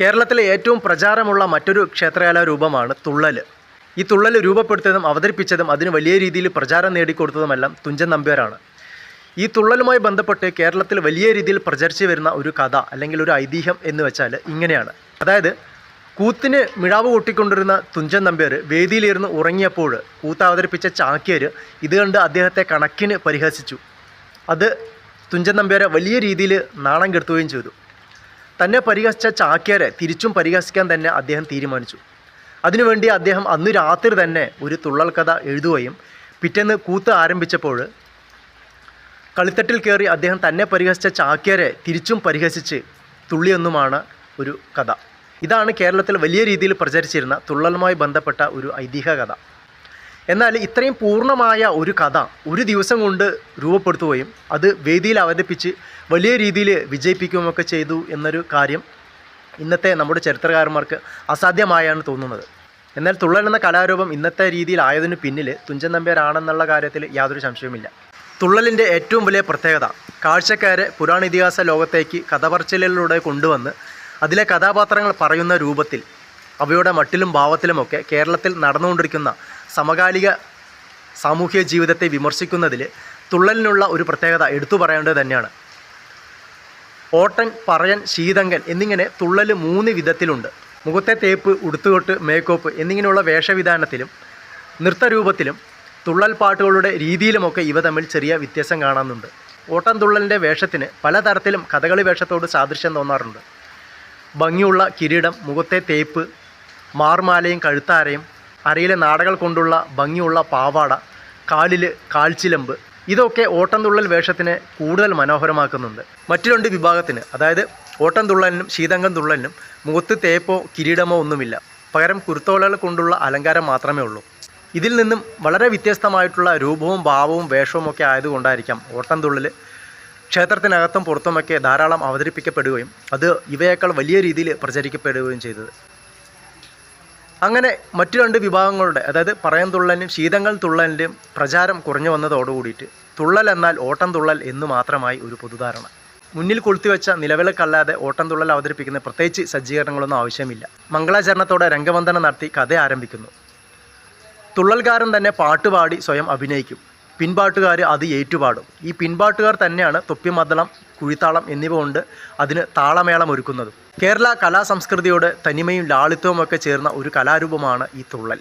കേരളത്തിലെ ഏറ്റവും പ്രചാരമുള്ള മറ്റൊരു ക്ഷേത്രകലാ രൂപമാണ് തുള്ളൽ ഈ തുള്ളൽ രൂപപ്പെടുത്തിയതും അവതരിപ്പിച്ചതും അതിന് വലിയ രീതിയിൽ പ്രചാരം നേടിക്കൊടുത്തതുമെല്ലാം തുഞ്ചൻ നമ്പ്യാരാണ്. ഈ തുള്ളലുമായി ബന്ധപ്പെട്ട് കേരളത്തിൽ വലിയ രീതിയിൽ പ്രചരിച്ചു വരുന്ന ഒരു കഥ അല്ലെങ്കിൽ ഒരു ഐതിഹ്യം എന്ന് വെച്ചാൽ ഇങ്ങനെയാണ്. അതായത് കൂത്തിന് മിഴാവ് കൊട്ടിക്കൊണ്ടിരുന്ന തുഞ്ചൻ നമ്പ്യാർ വേദിയിലിരുന്ന് ഉറങ്ങിയപ്പോൾ കൂത്ത് അവതരിപ്പിച്ച ചാക്യർ ഇത് കണ്ട് അദ്ദേഹത്തെ കണക്കിന് പരിഹസിച്ചു. അത് തുഞ്ചൻ നമ്പ്യാരെ വലിയ രീതിയിൽ നാണം കെടുത്തുകയും ചെയ്തു. തന്നെ പരിഹസിച്ച ചാക്യാരെ തിരിച്ചും പരിഹസിക്കാൻ തന്നെ അദ്ദേഹം തീരുമാനിച്ചു. അതിനുവേണ്ടി അദ്ദേഹം അന്ന് രാത്രി തന്നെ ഒരു തുള്ളൽ കഥ എഴുതുകയും പിറ്റേന്ന് കൂത്ത് ആരംഭിച്ചപ്പോൾ കളിത്തട്ടിൽ കയറി അദ്ദേഹം തന്നെ പരിഹസിച്ച ചാക്യാരെ തിരിച്ചും പരിഹസിച്ച് തുള്ളിയൊന്നുമാണ് ഒരു കഥ. ഇതാണ് കേരളത്തിൽ വലിയ രീതിയിൽ പ്രചരിച്ചിരുന്ന തുള്ളലുമായി ബന്ധപ്പെട്ട ഒരു ഐതിഹ്യ കഥ. എന്നാൽ ഇത്രയും പൂർണമായ ഒരു കഥ ഒരു ദിവസം കൊണ്ട് രൂപപ്പെടുത്തുകയും അത് വേദിയിൽ അവതരിപ്പിച്ച് വലിയ രീതിയിൽ വിജയിപ്പിക്കുകയൊക്കെ ചെയ്തു എന്നൊരു കാര്യം ഇന്നത്തെ നമ്മുടെ ചരിത്രകാരന്മാർക്ക് അസാധ്യമായാണ് തോന്നുന്നത്. എന്നാൽ തുള്ളൽ എന്ന കലാരൂപം ഇന്നത്തെ രീതിയിൽ ആയതിന് പിന്നിൽ തുഞ്ചൻ നമ്പ്യാരാണെന്നുള്ള കാര്യത്തിൽ യാതൊരു സംശയവുമില്ല. തുള്ളലിന്റെ ഏറ്റവും വലിയ പ്രത്യേകത കാഴ്ചക്കാരെ പുരാണ ഇതിഹാസ ലോകത്തേക്ക് കഥപറച്ചിലൂടെ കൊണ്ടുവന്ന് അതിലെ കഥാപാത്രങ്ങൾ പറയുന്ന രൂപത്തിൽ അവയുടെ മട്ടിലും ഭാവത്തിലുമൊക്കെ കേരളത്തിൽ നടന്നുകൊണ്ടിരിക്കുന്ന സമകാലിക സാമൂഹിക ജീവിതത്തെ വിമർശിക്കുന്നതിൽ തുള്ളലിനുള്ള ഒരു പ്രത്യേകത എടുത്തു പറയേണ്ടത് തന്നെയാണ്. ഓട്ടൻ പറയൻ ശീതങ്കൻ എന്നിങ്ങനെ തുള്ളൽ മൂന്ന് വിധത്തിലുണ്ട്. മുഖത്തെ തേപ്പ് ഉടുത്തുകൊട്ട് മേക്കോപ്പ് എന്നിങ്ങനെയുള്ള വേഷവിധാനത്തിലും നൃത്തരൂപത്തിലും തുള്ളൽ പാട്ടുകളുടെ രീതിയിലുമൊക്കെ ഇവ തമ്മിൽ ചെറിയ വ്യത്യാസം കാണാനുണ്ട്. ഓട്ടൻ തുള്ളലിന്റെ വേഷത്തിന് പലതരത്തിലും കഥകളി വേഷത്തോട് സാദൃശ്യം തോന്നാറുണ്ട്. ഭംഗിയുള്ള കിരീടം മുഖത്തെ തേപ്പ് മാർമാലയും കഴുത്താരയും അരയിലെ നാടകൾ കൊണ്ടുള്ള ഭംഗിയുള്ള പാവാട കാലിൽ കാൽച്ചിലമ്പ് ഇതൊക്കെ ഓട്ടംതുള്ളൽ വേഷത്തിനെ കൂടുതൽ മനോഹരമാക്കുന്നുണ്ട്. മറ്റു രണ്ട് വിഭാഗത്തിന് അതായത് ഓട്ടംതുള്ളലിനും ശീതങ്കം തുള്ളലിനും മുഖത്ത് തേപ്പോ കിരീടമോ ഒന്നുമില്ല. പകരം കുരുത്തോളകൾ കൊണ്ടുള്ള അലങ്കാരം മാത്രമേ ഉള്ളൂ. ഇതിൽ നിന്നും വളരെ വ്യത്യസ്തമായിട്ടുള്ള രൂപവും ഭാവവും വേഷവും ഒക്കെ ആയതുകൊണ്ടായിരിക്കാം ഓട്ടംതുള്ളൽ ക്ഷേത്രത്തിനകത്തും പുറത്തുമൊക്കെ ധാരാളം അവതരിപ്പിക്കപ്പെടുകയും അത് ഇവയേക്കാൾ വലിയ രീതിയിൽ പ്രചരിക്കപ്പെടുകയും ചെയ്തത്. അങ്ങനെ മറ്റു രണ്ട് വിഭാഗങ്ങളുടെ അതായത് പറയാൻ തുള്ളലിനും ശീതങ്ങൾ തുള്ളലിന്റെയും പ്രചാരം കുറഞ്ഞു വന്നതോടുകൂടിയിട്ട് തുള്ളൽ എന്നാൽ ഓട്ടം തുള്ളൽ എന്ന് മാത്രമായി ഒരു പൊതുധാരണ. മുന്നിൽ കൊളുത്തിവെച്ച നിലവിളക്കല്ലാതെ ഓട്ടം തുള്ളൽ അവതരിപ്പിക്കുന്ന പ്രത്യേകിച്ച് സജ്ജീകരണങ്ങളൊന്നും ആവശ്യമില്ല. മംഗളാചരണത്തോടെ രംഗവന്ദനം നടത്തി കഥ ആരംഭിക്കുന്നു. തുള്ളൽകാരൻ തന്നെ പാട്ടുപാടി സ്വയം അഭിനയിക്കും. പിൻപാട്ടുകാർ അത് ഏറ്റുപാടും. ഈ പിൻപാട്ടുകാർ തന്നെയാണ് തൊപ്പിമദ്ദളം കുഴിത്താളം എന്നിവ കൊണ്ട് അതിന് താളമേളം ഒരുക്കുന്നത്. കേരള കലാസംസ്കൃതിയോട് തനിമയും ലാളിത്യവും ഒക്കെ ചേർന്ന ഒരു കലാരൂപമാണ് ഈ തുള്ളൽ.